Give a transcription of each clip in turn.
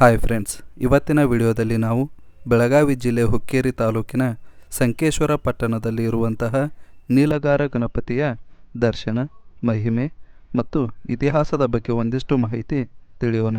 Hi friends ಇವತ್ತಿನ ವಿಡಿಯೋದಲ್ಲಿ ನಾವು ಬೆಳಗಾವಿ ಜಿಲ್ಲೆ ಹುಕ್ಕೇರಿ ತಾಲೂಕಿನ ಸಂಕೇಶ್ವರ ಪಟ್ಟಣದಲ್ಲಿ ಇರುವಂತಹ ನೀಲಗಾರ ಗಣಪತಿಯ ದರ್ಶನ, ಮಹಿಮೆ ಮತ್ತು ಇತಿಹಾಸದ ಬಗ್ಗೆ ಒಂದಿಷ್ಟು ಮಾಹಿತಿ ತಿಳಿಯೋಣ.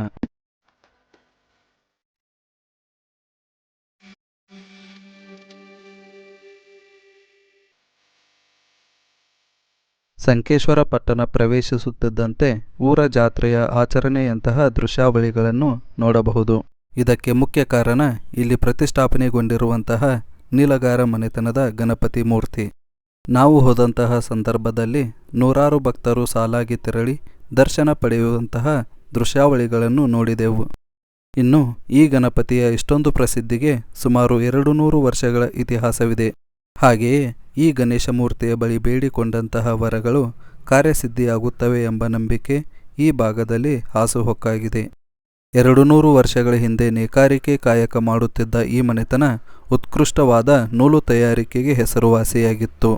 ಸಂಕೇಶ್ವರ ಪಟ್ಟಣ ಪ್ರವೇಶಿಸುತ್ತಿದ್ದಂತೆ ಊರ ಜಾತ್ರೆಯ ಆಚರಣೆಯಂತಹ ದೃಶ್ಯಾವಳಿಗಳನ್ನು ನೋಡಬಹುದು. ಇದಕ್ಕೆ ಮುಖ್ಯ ಕಾರಣ ಇಲ್ಲಿ ಪ್ರತಿಷ್ಠಾಪನೆಗೊಂಡಿರುವಂತಹ ನೀಲಗಾರ ಮನೆತನದ ಗಣಪತಿ ಮೂರ್ತಿ. ನಾವು ಹೋದಂತಹ ಸಂದರ್ಭದಲ್ಲಿ ನೂರಾರು ಭಕ್ತರು ಸಾಲಾಗಿ ತೆರಳಿ ದರ್ಶನ ಪಡೆಯುವಂತಹ ದೃಶ್ಯಾವಳಿಗಳನ್ನು ನೋಡಿದೆವು. ಇನ್ನು ಈ ಗಣಪತಿಯ ಇಷ್ಟೊಂದು ಪ್ರಸಿದ್ಧಿಗೆ ಸುಮಾರು ಎರಡು ನೂರು ವರ್ಷಗಳ ಇತಿಹಾಸವಿದೆ. ಹಾಗೆಯೇ ಈ ಗಣೇಶ ಮೂರ್ತಿಯ ಬಳಿ ಬೇಡಿಕೊಂಡಂತಹ ವರಗಳು ಕಾರ್ಯಸಿದ್ಧಿಯಾಗುತ್ತವೆ ಎಂಬ ನಂಬಿಕೆ ಈ ಭಾಗದಲ್ಲಿ ಹಾಸುಹೊಕ್ಕಾಗಿದೆ ಎರಡು ನೂರು ವರ್ಷಗಳ ಹಿಂದೆ ನೇಕಾರಿಕೆ ಕಾಯಕ ಮಾಡುತ್ತಿದ್ದ ಈ ಮನೆತನ ಉತ್ಕೃಷ್ಟವಾದ ನೂಲು ತಯಾರಿಕೆಗೆ ಹೆಸರುವಾಸಿಯಾಗಿತ್ತು.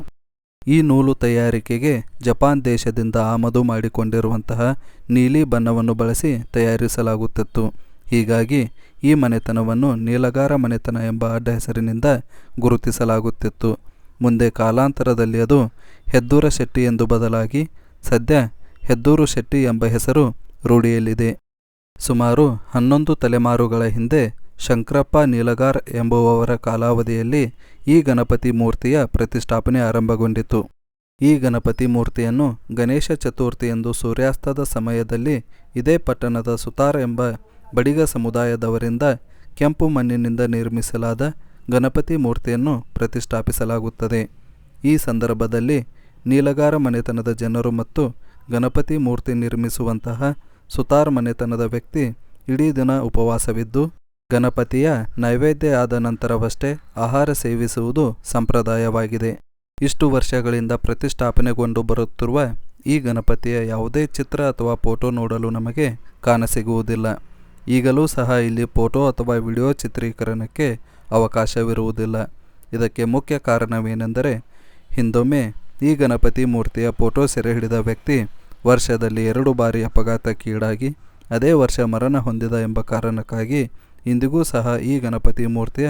ಈ ನೂಲು ತಯಾರಿಕೆಗೆ ಜಪಾನ್ ದೇಶದಿಂದ ಆಮದು ಮಾಡಿಕೊಂಡಿರುವಂತಹ ನೀಲಿ ಬಣ್ಣವನ್ನು ಬಳಸಿ ತಯಾರಿಸಲಾಗುತ್ತಿತ್ತು. ಹೀಗಾಗಿ ಈ ಮನೆತನವನ್ನು ನೀಲಗಾರ ಮನೆತನ ಎಂಬ ಅಡ್ಡ ಹೆಸರಿನಿಂದ ಗುರುತಿಸಲಾಗುತ್ತಿತ್ತು. ಮುಂದೆ ಕಾಲಾಂತರದಲ್ಲಿ ಅದು ಹೆದ್ದೂರ ಶೆಟ್ಟಿ ಎಂದು ಬದಲಾಗಿ ಸದ್ಯ ಹೆದ್ದೂರು ಶೆಟ್ಟಿ ಎಂಬ ಹೆಸರು ರೂಢಿಯಲ್ಲಿದೆ. ಸುಮಾರು ಹನ್ನೊಂದು ತಲೆಮಾರುಗಳ ಹಿಂದೆ ಶಂಕರಪ್ಪ ನೀಲಗಾರ್ ಎಂಬುವವರ ಕಾಲಾವಧಿಯಲ್ಲಿ ಈ ಗಣಪತಿ ಮೂರ್ತಿಯ ಪ್ರತಿಷ್ಠಾಪನೆ ಆರಂಭಗೊಂಡಿತು. ಈ ಗಣಪತಿ ಮೂರ್ತಿಯನ್ನು ಗಣೇಶ ಚತುರ್ಥಿ ಎಂದು ಸೂರ್ಯಾಸ್ತದ ಸಮಯದಲ್ಲಿ ಇದೇ ಪಟ್ಟಣದ ಸುತಾರ್ ಎಂಬ ಬಡಿಗ ಸಮುದಾಯದವರಿಂದ ಕೆಂಪು ಮಣ್ಣಿನಿಂದ ನಿರ್ಮಿಸಲಾದ ಗಣಪತಿ ಮೂರ್ತಿಯನ್ನು ಪ್ರತಿಷ್ಠಾಪಿಸಲಾಗುತ್ತದೆ. ಈ ಸಂದರ್ಭದಲ್ಲಿ ನೀಲಗಾರ ಮನೆತನದ ಜನರು ಮತ್ತು ಗಣಪತಿ ಮೂರ್ತಿ ನಿರ್ಮಿಸುವಂತಹ ಸುತಾರ್ ಮನೆತನದ ವ್ಯಕ್ತಿ ಇಡೀ ದಿನ ಉಪವಾಸವಿದ್ದು, ಗಣಪತಿಯ ನೈವೇದ್ಯ ಆದ ನಂತರವಷ್ಟೇ ಆಹಾರ ಸೇವಿಸುವುದು ಸಂಪ್ರದಾಯವಾಗಿದೆ. ಇಷ್ಟು ವರ್ಷಗಳಿಂದ ಪ್ರತಿಷ್ಠಾಪನೆಗೊಂಡು ಬರುತ್ತಿರುವ ಈ ಗಣಪತಿಯ ಯಾವುದೇ ಚಿತ್ರ ಅಥವಾ ಫೋಟೋ ನೋಡಲು ನಮಗೆ ಕಾಣಸಿಗುವುದಿಲ್ಲ. ಈಗಲೂ ಸಹ ಇಲ್ಲಿ ಫೋಟೋ ಅಥವಾ ವಿಡಿಯೋ ಚಿತ್ರೀಕರಣಕ್ಕೆ ಅವಕಾಶವಿರುವುದಿಲ್ಲ. ಇದಕ್ಕೆ ಮುಖ್ಯ ಕಾರಣವೇನೆಂದರೆ, ಹಿಂದೊಮ್ಮೆ ಈ ಗಣಪತಿ ಮೂರ್ತಿಯ ಫೋಟೋ ಸೆರೆ ಹಿಡಿದ ವ್ಯಕ್ತಿ ವರ್ಷದಲ್ಲಿ ಎರಡು ಬಾರಿ ಅಪಘಾತಕ್ಕೀಡಾಗಿ, ಅದೇ ವರ್ಷ ಮರಣ ಹೊಂದಿದ ಎಂಬ ಕಾರಣಕ್ಕಾಗಿ ಇಂದಿಗೂ ಸಹ ಈ ಗಣಪತಿ ಮೂರ್ತಿಯ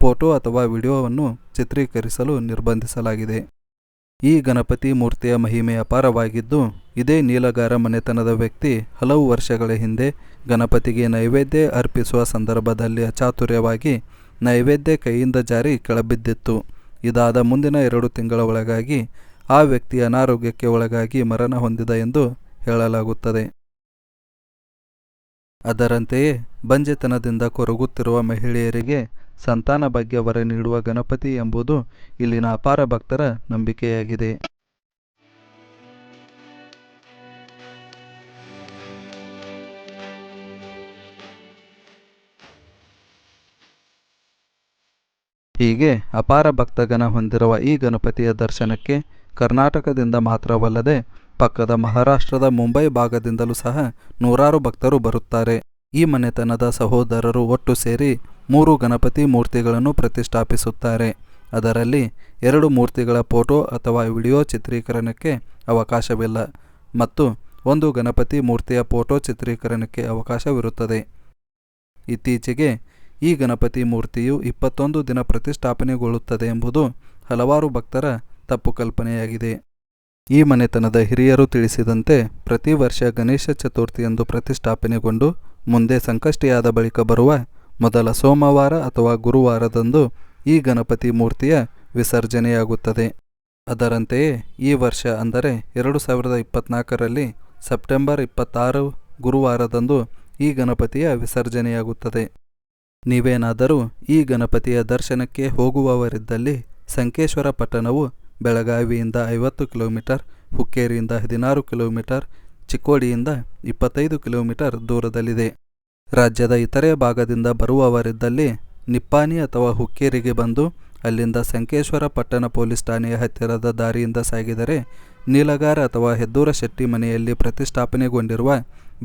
ಫೋಟೋ ಅಥವಾ ವಿಡಿಯೋವನ್ನು ಚಿತ್ರೀಕರಿಸಲು ನಿರ್ಬಂಧಿಸಲಾಗಿದೆ. ಈ ಗಣಪತಿ ಮೂರ್ತಿಯ ಮಹಿಮೆ ಅಪಾರವಾಗಿದ್ದು, ಇದೇ ನೀಲಗಾರ ಮನೆತನದ ವ್ಯಕ್ತಿ ಹಲವು ವರ್ಷಗಳ ಹಿಂದೆ ಗಣಪತಿಗೆ ನೈವೇದ್ಯ ಅರ್ಪಿಸುವ ಸಂದರ್ಭದಲ್ಲಿ ಅಚಾತುರ್ಯವಾಗಿ ನೈವೇದ್ಯ ಕೈಯಿಂದ ಜಾರಿ ಕೆಳಬಿದ್ದಿತ್ತು. ಇದಾದ ಮುಂದಿನ ಎರಡು ತಿಂಗಳ ಒಳಗಾಗಿ ಆ ವ್ಯಕ್ತಿ ಅನಾರೋಗ್ಯಕ್ಕೆ ಒಳಗಾಗಿ ಮರಣ ಹೊಂದಿದ ಎಂದು ಹೇಳಲಾಗುತ್ತದೆ. ಅದರಂತೆಯೇ ಬಂಜೆತನದಿಂದ ಕೊರಗುತ್ತಿರುವ ಮಹಿಳೆಯರಿಗೆ ಸಂತಾನ ಭಾಗ್ಯ ವರ ನೀಡುವ ಗಣಪತಿ ಎಂಬುದು ಇಲ್ಲಿನ ಅಪಾರ ಭಕ್ತರ ನಂಬಿಕೆಯಾಗಿದೆ. ಹೀಗೆ ಅಪಾರ ಭಕ್ತಗಣ ಹೊಂದಿರುವ ಈ ಗಣಪತಿಯ ದರ್ಶನಕ್ಕೆ ಕರ್ನಾಟಕದಿಂದ ಮಾತ್ರವಲ್ಲದೆ ಪಕ್ಕದ ಮಹಾರಾಷ್ಟ್ರದ ಮುಂಬೈ ಭಾಗದಿಂದಲೂ ಸಹ ನೂರಾರು ಭಕ್ತರು ಬರುತ್ತಾರೆ. ಈ ಮನೆತನದ ಸಹೋದರರು ಒಟ್ಟು ಸೇರಿ ಮೂರು ಗಣಪತಿ ಮೂರ್ತಿಗಳನ್ನು ಪ್ರತಿಷ್ಠಾಪಿಸುತ್ತಾರೆ. ಅದರಲ್ಲಿ ಎರಡು ಮೂರ್ತಿಗಳ ಫೋಟೋ ಅಥವಾ ವಿಡಿಯೋ ಚಿತ್ರೀಕರಣಕ್ಕೆ ಅವಕಾಶವಿಲ್ಲ ಮತ್ತು ಒಂದು ಗಣಪತಿ ಮೂರ್ತಿಯ ಫೋಟೋ ಚಿತ್ರೀಕರಣಕ್ಕೆ ಅವಕಾಶವಿರುತ್ತದೆ. ಇತ್ತೀಚೆಗೆ ಈ ಗಣಪತಿ ಮೂರ್ತಿಯು ಇಪ್ಪತ್ತೊಂದು ದಿನ ಪ್ರತಿಷ್ಠಾಪನೆಗೊಳ್ಳುತ್ತದೆ ಎಂಬುದು ಹಲವಾರು ಭಕ್ತರ ತಪ್ಪು ಕಲ್ಪನೆಯಾಗಿದೆ. ಈ ಮನೆತನದ ಹಿರಿಯರು ತಿಳಿಸಿದಂತೆ ಪ್ರತಿ ವರ್ಷ ಗಣೇಶ ಚತುರ್ಥಿಯಂದು ಪ್ರತಿಷ್ಠಾಪನೆಗೊಂಡು ಮುಂದೆ ಸಂಕಷ್ಟಿಯಾದ ಬಳಿಕ ಬರುವ ಮೊದಲ ಸೋಮವಾರ ಅಥವಾ ಗುರುವಾರದಂದು ಈ ಗಣಪತಿ ಮೂರ್ತಿಯ ವಿಸರ್ಜನೆಯಾಗುತ್ತದೆ. ಅದರಂತೆಯೇ ಈ ವರ್ಷ ಅಂದರೆ ಎರಡು ಸಾವಿರದ ಇಪ್ಪತ್ನಾಲ್ಕರಲ್ಲಿ ಸೆಪ್ಟೆಂಬರ್ ಇಪ್ಪತ್ತಾರು ಗುರುವಾರದಂದು ಈ ಗಣಪತಿಯ ವಿಸರ್ಜನೆಯಾಗುತ್ತದೆ. ನೀವೇನಾದರೂ ಈ ಗಣಪತಿಯ ದರ್ಶನಕ್ಕೆ ಹೋಗುವವರಿದ್ದಲ್ಲಿ ಸಂಕೇಶ್ವರ ಪಟ್ಟಣವು ಬೆಳಗಾವಿಯಿಂದ ಐವತ್ತು ಕಿಲೋಮೀಟರ್, ಹುಕ್ಕೇರಿಯಿಂದ ಹದಿನಾರು ಕಿಲೋಮೀಟರ್, ಚಿಕ್ಕೋಡಿಯಿಂದ ಇಪ್ಪತ್ತೈದು ಕಿಲೋಮೀಟರ್ ದೂರದಲ್ಲಿದೆ. ರಾಜ್ಯದ ಇತರೆ ಭಾಗದಿಂದ ಬರುವವರಿದ್ದಲ್ಲಿ ನಿಪ್ಪಾನಿ ಅಥವಾ ಹುಕ್ಕೇರಿಗೆ ಬಂದು ಅಲ್ಲಿಂದ ಸಂಕೇಶ್ವರ ಪಟ್ಟಣ ಪೊಲೀಸ್ ಠಾಣೆಯ ಹತ್ತಿರದ ದಾರಿಯಿಂದ ಸಾಗಿದರೆ, ನೀಲಗಾರ ಅಥವಾ ಹೆದ್ದೂರ ಶೆಟ್ಟಿ ಮನೆಯಲ್ಲಿ ಪ್ರತಿಷ್ಠಾಪನೆಗೊಂಡಿರುವ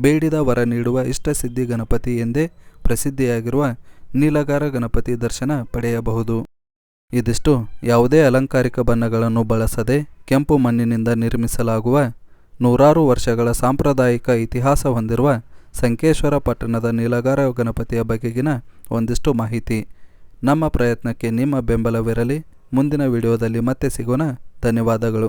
ಬೇಡಿದ ವರ ನೀಡುವ ಇಷ್ಟಸಿದ್ಧಿ ಗಣಪತಿ ಎಂದೇ ಪ್ರಸಿದ್ಧಿಯಾಗಿರುವ ನೀಲಗಾರ ಗಣಪತಿ ದರ್ಶನ ಪಡೆಯಬಹುದು. ಇದಿಷ್ಟು. ಯಾವುದೇ ಅಲಂಕಾರಿಕ ಬಣ್ಣಗಳನ್ನು ಬಳಸದೆ ಕೆಂಪು ಮಣ್ಣಿನಿಂದ ನಿರ್ಮಿಸಲಾಗುವ ನೂರಾರು ವರ್ಷಗಳ ಸಾಂಪ್ರದಾಯಿಕ ಇತಿಹಾಸ ಹೊಂದಿರುವ ಸಂಕೇಶ್ವರ ಪಟ್ಟಣದ ನೀಲಗಾರ ಗಣಪತಿಯ ಬಗೆಗಿನ ಒಂದಿಷ್ಟು ಮಾಹಿತಿ. ನಮ್ಮ ಪ್ರಯತ್ನಕ್ಕೆ ನಿಮ್ಮ ಬೆಂಬಲವಿರಲಿ. ಮುಂದಿನ ವಿಡಿಯೋದಲ್ಲಿ ಮತ್ತೆ ಸಿಗೋಣ. ಧನ್ಯವಾದಗಳು.